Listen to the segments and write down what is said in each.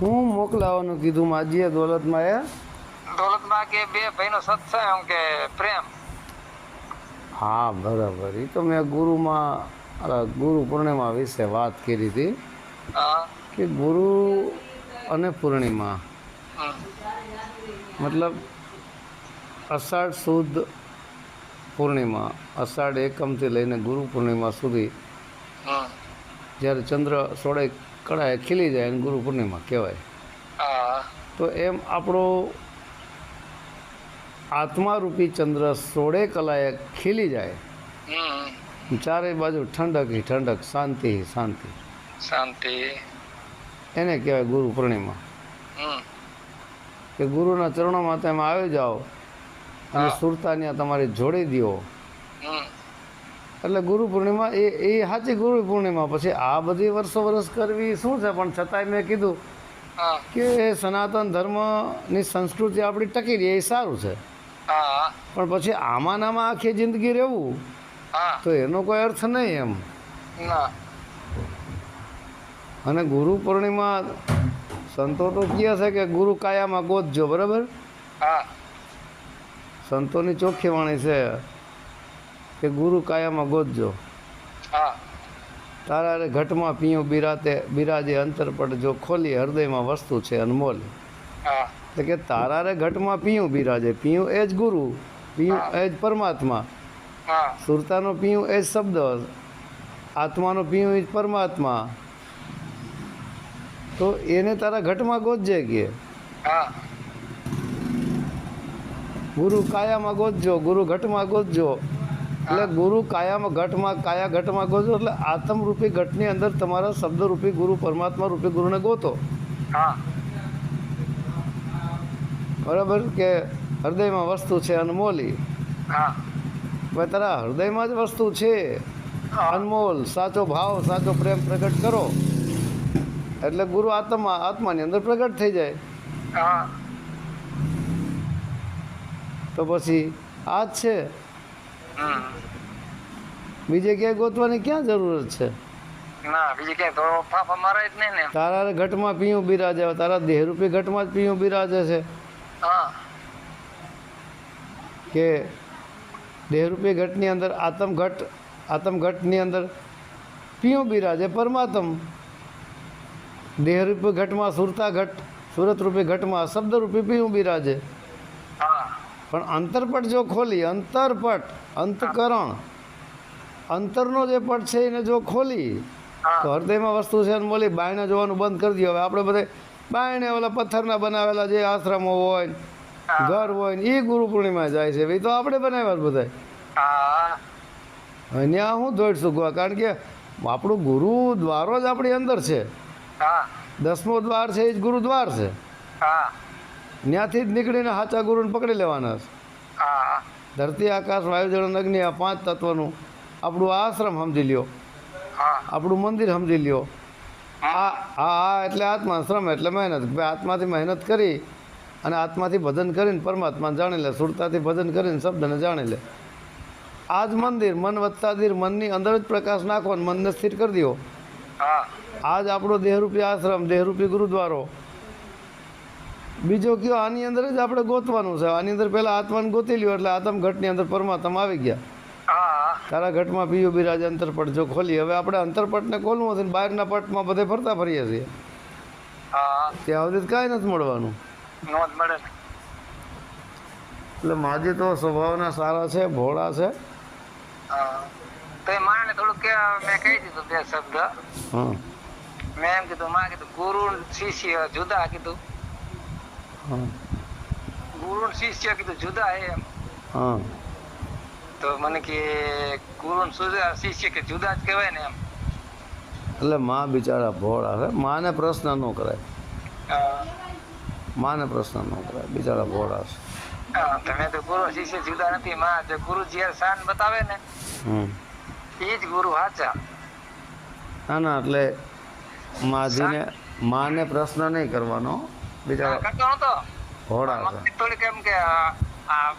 હું મોકલાવાનું કીધું માજીએ દોલતમાં એ દોલતમાં કે બે ભાઈનો સત્સંગ કે પ્રેમ. હા બરાબર. એ તો મેં ગુરુમાં ગુરુ પૂર્ણિમા વિશે વાત કરી હતી કે ગુરુ અને પૂર્ણિમા. મતલબ અષાઢ સુદ પૂર્ણિમા અષાઢ એકમથી લઈને ગુરુ પૂર્ણિમા સુધી. જ્યારે ચંદ્ર સોળે કળાએ ખીલી જાય અને ગુરુ પૂર્ણિમા કહેવાય. તો એમ આપણો આત્મારૂપી ચંદ્ર સોળે કલાએ ખીલી જાય. ચારે બાજુ ઠંડક ઠંડક શાંતિ શાંતિ. શાંતિ. એને કહેવાય ગુરુ પૂર્ણિમા. કે ગુરુના ચરણોમાં તમે આવી જાઓ અને સુરતા સુરતાનિયા તમારી જોડી દો. એટલે ગુરુ પૂર્ણિમા એ એ સાચી ગુરુ પૂર્ણિમા. પછી આ બધી વર્ષો વર્ષ કરવી શું છે? પણ છતાંય મેં કીધું કે સનાતન ધર્મની સંસ્કૃતિ આપણી ટકી રહી એ સારું છે. પણ પછી આમાં નામાં આખી જિંદગી રહેવું તો એનો કોઈ અર્થ નહીં એમ. અને ગુરુ પૂર્ણિમા સંતો તો કહે છે કે ગુરુ કાયામાં ગોતજો બરાબર? સંતોની ચોખ્ખી વાણી છે. કે ગુરુ કાયામાં ગોતજો. તારા રે ઘટમાં પીયું બિરાતે બિરાજે અંતરપટ જો ખોલી હૃદયમાં વસ્તુ છે અનમોલ એટલે કે તારા રે ઘટમાં પીયું બિરાજે. પીયું એ જ ગુરુ પીયું એ જ પરમાત્મા. સુરતાનો પીયું એ જ શબ્દ. આત્માનો પીયું એ જ પરમાત્મા. તો એને તારા ઘટમાં ગોતજે કે? ગુરુ કાયામાં ગોતજો ગુરુ ઘટમાં ગોતજો. એટલે ગુરુ કાયામાં ઘટમાં કાયા ઘટમાં ગોતો એટલે આત્મરૂપી ઘટની અંદર તમારા શબ્દરૂપી ગુરુ પરમાત્મા રૂપી ગુરુને ગોતો. બરાબર કે હૃદયમાં વસ્તુ છે અનમોલી? હા. ભાઈ તારા હૃદયમાં જ વસ્તુ છે? અનમોલ સાચો ભાવ સાચો પ્રેમ પ્રગટ કરો. એટલે ગુરુ આત્મા આત્માની અંદર પ્રગટ થઈ જાય. તો પછી આ જ છે. બીજે ક્યાંય ગોતવાની ક્યાં જરૂરત છે? ના બીજી ક્યાંય તો ફાફા મારાય જ નહીં ને. તારા ઘટમાં પીયું બિરાજે તારા દેહરૂપી ઘટમાં જ પીયું બિરાજે છે. હા. કે દેહરૂપી ઘટની અંદર આત્મઘટ આત્મઘટની અંદર પીયું બિરાજે પરમાત્મ. દેહરૂપી ઘટમાં સુરતા ઘટ સુરતરૂપી ઘટમાં શબ્દરૂપી પીયું બિરાજે. પણ અંતરપટ જો ખોલી અંતરપટ અંતકરણ અંતરનો જે પટ છે એને જો ખોલી તો હૃદયમાં વસ્તુ છે અને બોલી બાયણે જોવાનું બંધ કરી દો હવે આપણે બધે બાયણે ઓલા પથ્થરના બનાવેલા જે આશ્રમો હોય ઘર હોય એ ગુરુ પૂર્ણિમા જાય છે. એ તો આપણે બનાવ્યા બધા. અહીંયા હું દોડશું ગોવા કારણ કે આપણું ગુરુ દ્વારો જ આપણી અંદર છે. દસમો દ્વાર છે એ જ ગુરુદ્વાર છે. હા. ત્યાંથી જ નીકળીને સાચા ગુરુને પકડી લેવાના છે. ધરતી આકાશ વાયુ જળ અગ્નિ આ પાંચ તત્વનું આપણું આશ્રમ સમજી લ્યો. આપણું મંદિર સમજી લ્યો. આ આ એટલે આત્મા શ્રમ એટલે મહેનત. આત્માથી મહેનત કરી અને આત્માથી ભજન કરીને પરમાત્માને જાણી લે સુરતાથી ભજન કરીને શબ્દને જાણી લે. આ જ મંદિર મન વત્તા ધીર મનની અંદર જ પ્રકાશ નાખો અને મનને સ્થિર કરી દો આજ આપણો દેહરૂપી આશ્રમ દેહરૂપી ગુરુદ્વારો બીજો કયો આની અંદર જ આપણે ગોતવાનું છે. આની અંદર પહેલાં આત્માને ગોતી લ્યો એટલે આત્મ ઘટની અંદર પરમાત્મા આવી ગયા. હા. તારા ઘટમાં પીયું બિરાજ અંતરપટ જો ખોલી. હવે આપણે અંતરપટને ખોલવું હતું બહારના પટમાં બધે ફરતા ફરીએ છીએ. હા. ત્યાં સુધી કાંઈ નથી મળવાનું. એટલે માજી તો સ્વભાવના સારા છે ભોળા છે. હા. તો માને થોડુંક કે મેં કહી દીધું બે શબ્દ. મેં એમ કીધું માં કીધું ગુરુ શિષ્ય જુદા કીધું. ગુરુ શિષ્ય કીધું જુદા હે એમ. હા. તો મને કે ગુરુ શિષ્ય કે જુદા જ કહેવાય ને એમ. એટલે માં બિચારા ભોળા હે માને પ્રશ્ન ન કરાય. માને પ્રશ્ન ન કરાય. બિચારા ભોળા છે. તમે તો ગુરુ શિષ્ય જુદા નથી. માં જે ગુરુ જ્યારે શાન બતાવે ને એ જ ગુરુ સાચા ના ના એટલે માજીને માને પ્રશ્ન નહીં કરવાનો. બિચારા કરતો નતો. મને થોડીક એમ કે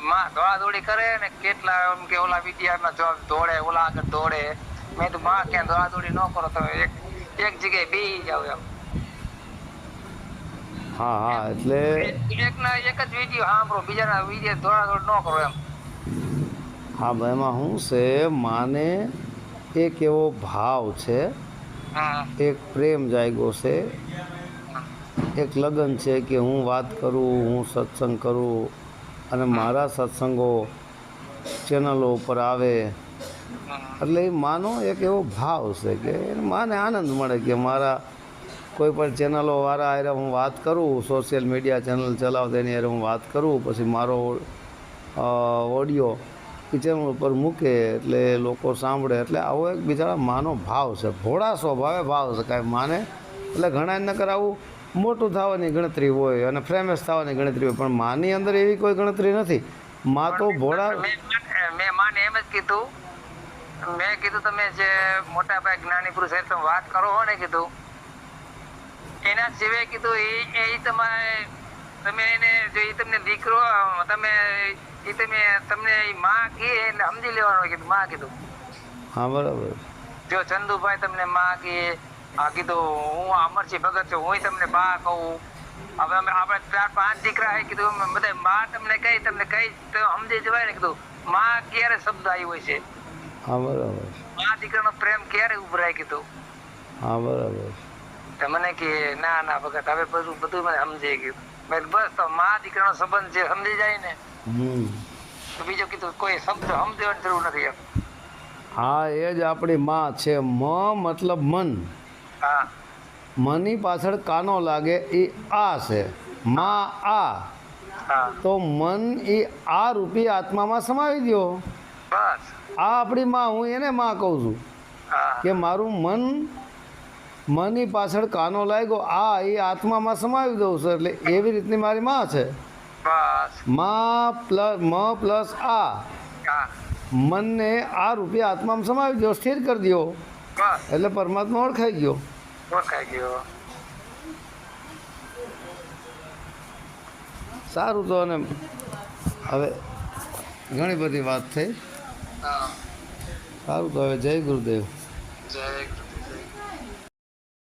માં દોડા દોડી કરે ને કેટલા એમ કે ઓલા વિદ્યામાં જો દોડે ઓલા આગળ દોડે. મેં તો માં ક્યાં દોડા દોડી ન કરો તમે. એક એક જગ્યાએ બી જાવ એમ. હા હા એટલે એક ના એક જ વીડિયો સાંભળો બીજાના વીડિયો દોડાદોડ ન કરો એમ. હા ભાઈ એમાં શું છે માને એક એવો ભાવ છે એક પ્રેમ જાગ્યો છે એક લગન છે કે હું વાત કરું, હું સત્સંગ કરું અને મારા સત્સંગો ચેનલો ઉપર આવે. એટલે એ માનો એક એવો ભાવ છે કે માને આનંદ મળે કે મારા કોઈ પણ ચેનલો વાળા હારે હું વાત કરું, સોશિયલ મીડિયા ચેનલ ચલાવતા એની હારે હું વાત કરું, પછી મારો ઓડિયો ચેનલ ઉપર મૂકે એટલે લોકો સાંભળે. એટલે આવો એક બિચારા માનો ભાવ છે, ભોળા સ્વભાવે ભાવ છે, કાંઈ માને. એટલે ઘણા ન આવું મોટું થવાની ગણતરી હોય અને ફેમસ થવાની ગણતરી હોય પણ માની અંદર એવી કોઈ ગણતરી નથી. માં તો ભોળા મેં માને એમ જ કીધું. મેં કીધું તમે જે મોટા ભાઈ જ્ઞાની પુરુષ તમે વાત કરો હો ને કીધું. એના સિવાય કીધું એ એ તમારે તમે એને જો એ તમને દીકરો તમે એ તમે તમને ઈ માં કહે એટલે સમજી લેવાનું કીધું માં કીધું. હા બરાબર. જો ચંદુભાઈ તમને માં કહે આ કીધું હું અમરસિંહ ભગત છું હું તમને બા કહું. હવે અમે આપણે ચાર પાંચ દીકરા હે કીધું બધા માં તમને કહી તમને કહી તો સમજી જવાય ને. કીધું માં ક્યારે શબ્દ આવ્યો હોય છે? હા બરાબરમાં દીકરાનો પ્રેમ ક્યારે ઉભરાય કીધું. હા બરાબર તો મને કે ના ના ભગત હવે બધું બધું મને સમજી ગયું. મેં બસ તો માં દીકરાનો સંબંધ છે સમજી જાય ને. હમ. તો બીજો કીધું કોઈ શબ્દ સમજવાની જરૂર નથી હા એ જ આપણી માં છે મ મતલબ મન. હા. મની પાછળ કાનો લાગે એ આ છે. માં આ. તો મન એ આ રૂપી આત્મામાં સમાવી દો આ આપણી માં હું એને માં કહું છું. કે મારું મન મની પાછળ કાનો લાગ્યો આ એ આત્મામાં સમાવી દઉં છું એટલે એવી રીતની મારી માં છે. માં પ્લસ મ પ્લસ આ. મનને આ રૂપિયા આત્મામાં સમાવી દો સ્થિર કરી દો એટલે પરમાત્મા ઓળખાઈ ગયો. ગયો. સારું તો અને હવે ઘણી બધી વાત થઈ. સારું તો હવે જય ગુરુદેવ.